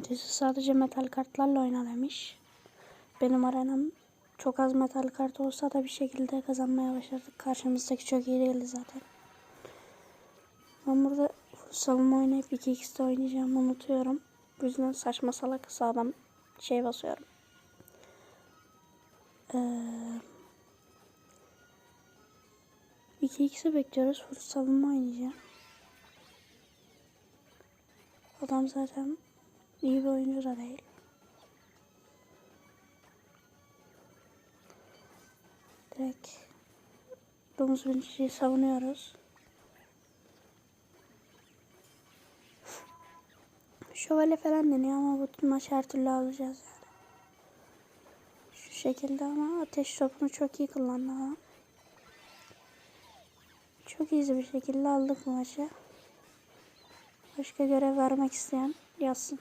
Birisi sadece metal kartlarla oyna demiş. Benim arenam çok az metal kart olsa da bir şekilde kazanmaya başardık. Karşımızdaki çok iyi değildi zaten. Ben burada savunma oynayıp 2x'de oynayacağım unutuyorum. Bu yüzden saçma salak sağdan şey basıyorum. Ee, 2x'i bekliyoruz. Full savunma oynayacağım. Adam zaten iyi bir oyuncu da değil. Direkt domuz biniciliği savunuyoruz. Şövalye falan deniyor ama bu maç her türlü alacağız yani. Şu şekilde ama ateş topunu çok iyi kullandı ama. Çok iyi bir şekilde aldık bu maçı. Başka görev vermek isteyen yazsın.